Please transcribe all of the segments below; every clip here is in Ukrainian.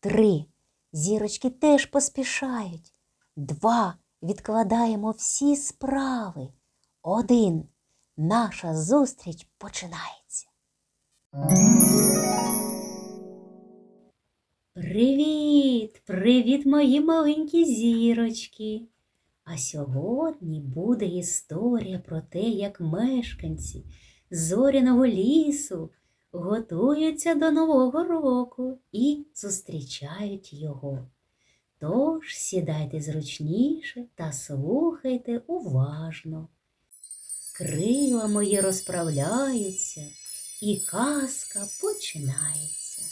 Три. Зірочки теж поспішають. Два. Відкладаємо всі справи. Один. Наша зустріч починається. Привіт, привіт, мої маленькі зірочки. А сьогодні буде історія про те, як мешканці зоряного лісу готуються до Нового року і зустрічають його. Тож сідайте зручніше та слухайте уважно. Крила мої розправляються, і казка починається.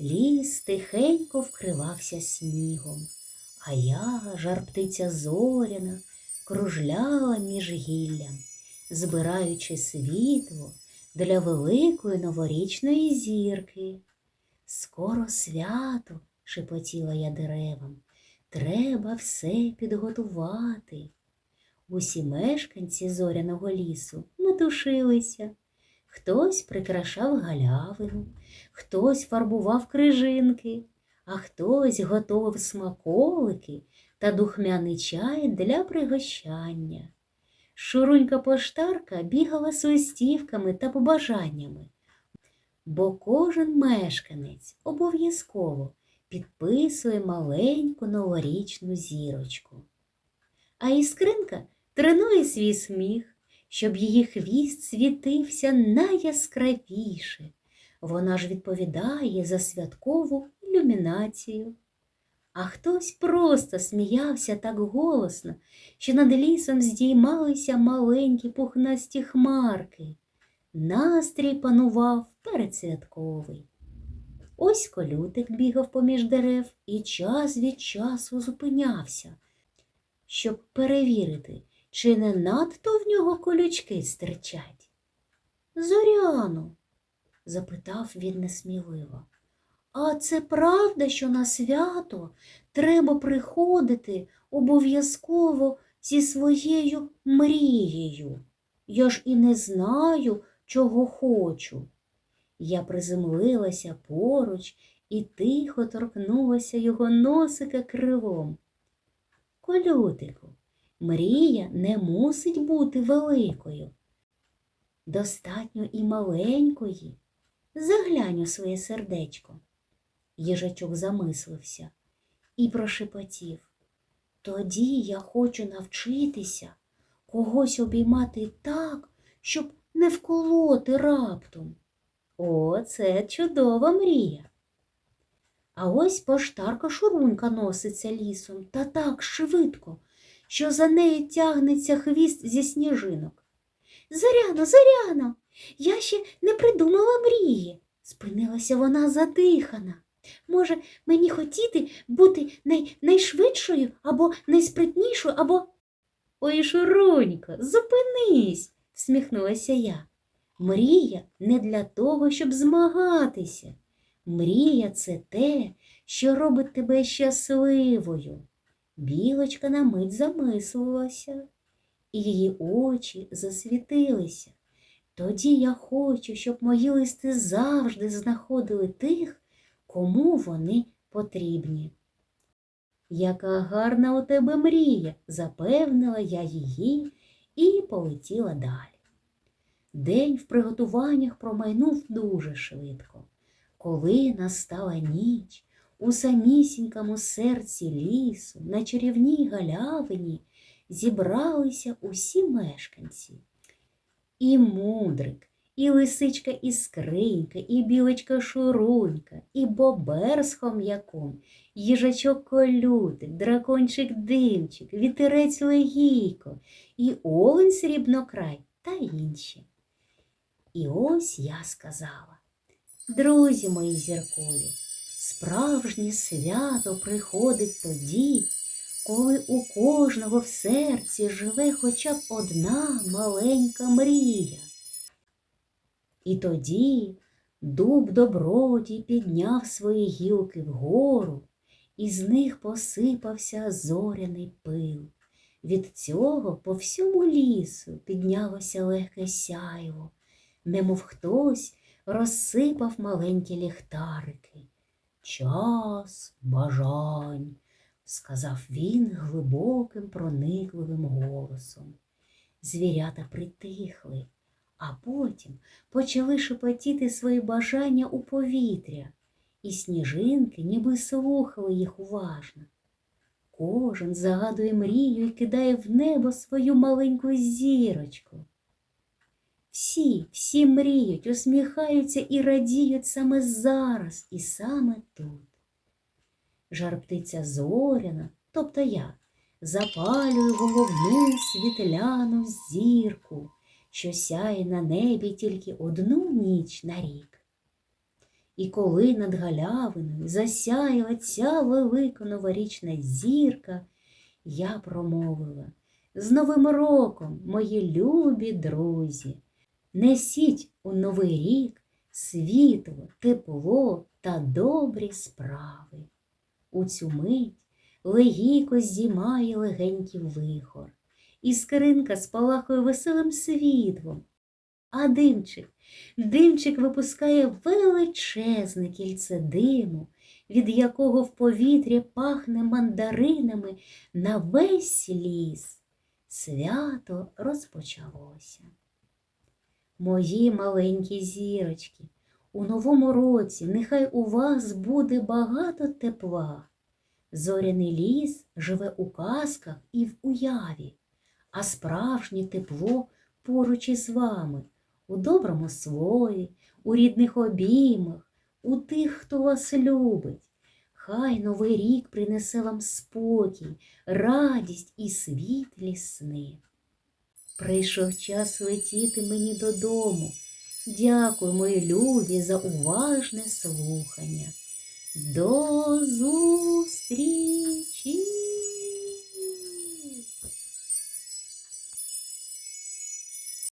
Ліс тихенько вкривався снігом, а я, жар птиця зоряна, кружляла між гіллям, збираючи світло для великої новорічної зірки. Скоро свято, шепотіла я деревам, треба все підготувати. Усі мешканці зоряного лісу метушилися. Хтось прикрашав галявину, хтось фарбував крижинки, а хтось готував смаколики та духмяний чай для пригощання. Шурунька поштарка бігала з листівками та побажаннями, бо кожен мешканець обов'язково підписує маленьку новорічну зірочку. А іскринка тренує свій сміх, щоб її хвіст світився найяскравіше. Вона ж відповідає за святкову ілюмінацію. А хтось просто сміявся так голосно, що над лісом здіймалися маленькі пухнасті хмарки. Настрій панував передсвятковий. Ось колютик бігав поміж дерев і час від часу зупинявся, щоб перевірити, чи не надто в нього колючки стирчать. Зоряно, запитав він несміливо. А це правда, що на свято треба приходити обов'язково зі своєю мрією? Я ж і не знаю, чого хочу. Я приземлилася поруч і тихо торкнулася його носика крилом. Колютику, мрія не мусить бути великою. Достатньо і маленької. Заглянь у своє сердечко. Їжачок замислився і прошепотів. Тоді я хочу навчитися когось обіймати так, щоб не вколоти раптом. О, це чудова мрія. А ось поштарка шурунька носиться лісом та так швидко, що за нею тягнеться хвіст зі сніжинок. Зоряно, зоряно, я ще не придумала мрії, спинилася вона задихана. Може, мені хотіти бути най... найшвидшою або найспритнішою, або. Ой, Шурунько, зупинись, всміхнулася я. Мрія не для того, щоб змагатися. Мрія це те, що робить тебе щасливою. Білочка на мить замислилася, і її очі засвітилися. Тоді я хочу, щоб мої листи завжди знаходили тих, кому вони потрібні. Яка гарна у тебе мрія, запевнила я її і полетіла далі. День в приготуваннях промайнув дуже швидко. Коли настала ніч, у самісінькому серці лісу, на чарівній галявині зібралися усі мешканці. І мудрик, і лисичка іскринька, і білочка шурунька, і бобер з хом'яком, їжачок колютик, дракончик димчик, вітерець легійко, і олень срібнокрай та інші. І ось я сказала, друзі мої зіркові, справжнє свято приходить тоді, коли у кожного в серці живе хоча б одна маленька мрія. І тоді дуб добродій підняв свої гілки вгору, і з них посипався зоряний пил. Від цього по всьому лісу піднялося легке сяйво, немов хтось розсипав маленькі ліхтарики. час бажань, сказав він глибоким, проникливим голосом. Звірята притихли, а потім почали шепотіти свої бажання у повітря, і сніжинки ніби слухали їх уважно. Кожен загадує мрію і кидає в небо свою маленьку зірочку. Всі, всі мріють, усміхаються і радіють саме зараз і саме тут. Жар-птиця зоряна, тобто я, запалюю головну світляну зірку, що сяє на небі тільки одну ніч на рік. І коли над галявиною засяяла ця велика новорічна зірка, я промовила з Новим роком, мої любі друзі, несіть у новий рік світло, тепло та добрі справи. У цю мить легіко здіймає легенький вихор, і скринка спалахує веселим світлом, а димчик Димчик випускає величезне кільце диму, від якого в повітрі пахне мандаринами на весь ліс. Свято розпочалося. Мої маленькі зірочки, у новому році нехай у вас буде багато тепла. Зоряний ліс живе у казках і в уяві, а справжнє тепло поруч із вами у доброму слові, у рідних обіймах, у тих, хто вас любить. Хай новий рік принесе вам спокій, радість і світлі сни. Прийшов час летіти мені додому. Дякую, мої любі, за уважне слухання. До зустрічі!